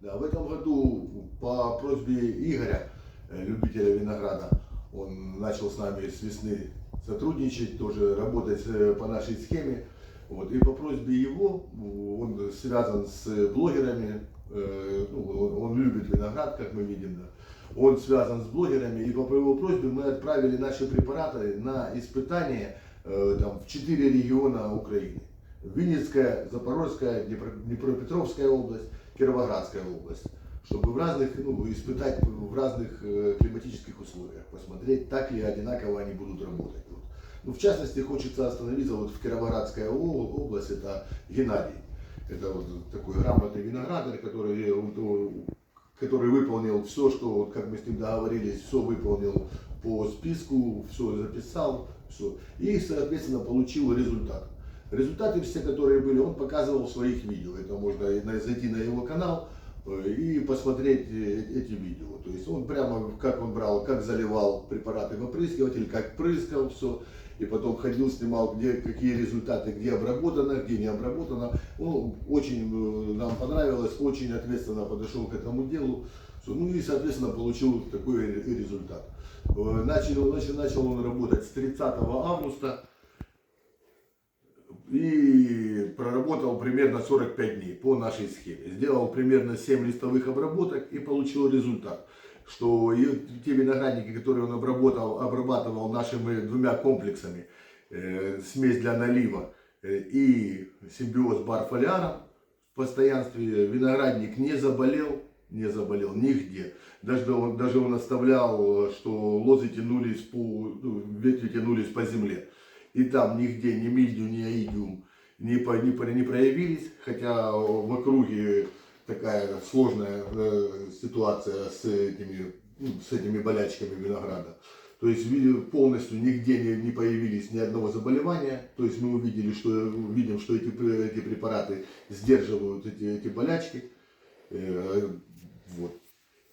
Да, в этом году по просьбе Игоря, э, любителя винограда, он начал с нами с весны сотрудничать, тоже работать э, по нашей схеме. Вот. И по просьбе его, он связан с блогерами, э, ну, он, любит виноград, как мы видим, да. он связан с блогерами, и по его просьбе мы отправили наши препараты на испытание там, в четыре региона Украины. Винницкая, Запорожская, Днепро- Днепропетровская область, Кировоградская область. Чтобы в разных, ну, испытать в разных э, климатических условиях, посмотреть, так ли одинаково они будут работать. Вот. Ну, в частности, хочется остановиться вот в Кировоградская о- область, это Геннадий. Это вот такой грамотный виноградарь, который, о, который выполнил все, что, как мы с ним договорились, все выполнил по списку, все записал, все. И, соответственно, получил результат. Результаты все, которые были, он показывал в своих видео. Это можно зайти на его канал э, и посмотреть э, эти видео. То есть он прямо, как он брал, как заливал препараты в опрыскиватель, как прыскал все. И потом ходил, снимал, где какие результаты, где обработано, где не обработано. Ну, очень э, нам понравилось, очень ответственно подошел к этому делу. Ну и, соответственно, получил такой ре- результат. Э, Начал, начал, начал он работать с 30 августа и проработал примерно 45 дней по нашей схеме. Сделал примерно 7 листовых обработок и получил результат. Что те виноградники, которые он обработал, обрабатывал нашими двумя комплексами, э, смесь для налива э, и симбиоз барфолиаром в постоянстве, виноградник не заболел, не заболел нигде. Даже он, даже он оставлял, что лозы тянулись по, ну, ветви тянулись по земле. И там нигде ни мильдию, ни аидиум не, по- не, не проявились, хотя в округе такая сложная э, ситуация с этими, ну, с этими болячками винограда. То есть полностью нигде не, не появились ни одного заболевания. То есть мы увидели, что, видим, что эти, эти препараты сдерживают эти, эти болячки. Э, вот.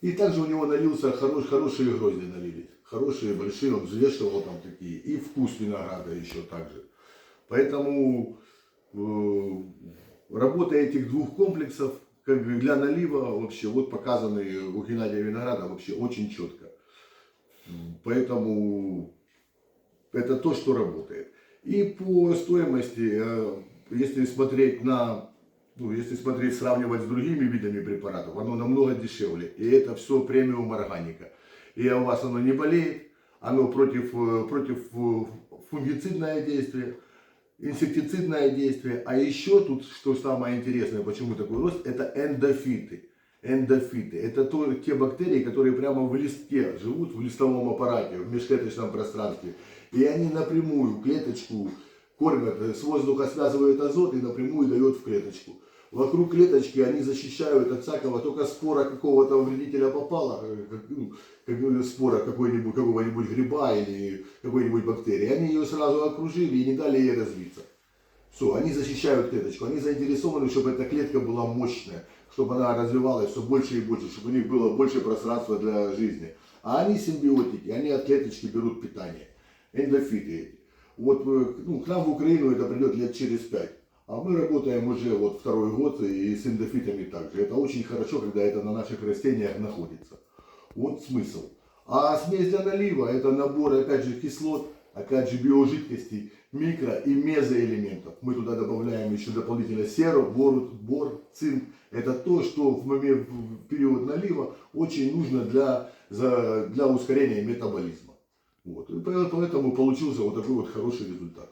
И также у него налился хорош, хорошие грозди налились. Хорошие, большие, он взвешивал там такие. И вкус винограда еще также. Поэтому э, работа этих двух комплексов как для налива вообще вот показаны у Геннадия Винограда вообще очень четко. Поэтому это то, что работает. И по стоимости, э, если смотреть на, ну, если смотреть, сравнивать с другими видами препаратов, оно намного дешевле. И это все премиум органика. И у вас оно не болеет, оно против, э, против э, фунгицидное действие, инсектицидное действие. А еще тут, что самое интересное, почему такой рост, это эндофиты. Эндофиты. Это то, те бактерии, которые прямо в листке живут, в листовом аппарате, в межклеточном пространстве. И они напрямую клеточку кормят, э, с воздуха связывают азот и напрямую дают в клеточку. Вокруг клеточки они защищают от всякого, только спора какого-то вредителя попала, как, ну, как, спора какой-нибудь, какого-нибудь гриба или какой-нибудь бактерии. Они ее сразу окружили и не дали ей развиться. Все, они защищают клеточку, они заинтересованы, чтобы эта клетка была мощная, чтобы она развивалась все больше и больше, чтобы у них было больше пространства для жизни. А они симбиотики, они от клеточки берут питание, эндофиты. Вот э, ну, к нам в Украину это придет лет через пять. А мы работаем уже вот второй год и с эндофитами также. Это очень хорошо, когда это на наших растениях находится. Вот смысл. А смесь для налива это набор, опять же, кислот, опять же, биожидкостей, микро и мезоэлементов. Мы туда добавляем еще дополнительно серу, бор, бор, цинк. Это то, что в момент, в период налива очень нужно для, для ускорения метаболизма. Вот. И поэтому получился вот такой вот хороший результат.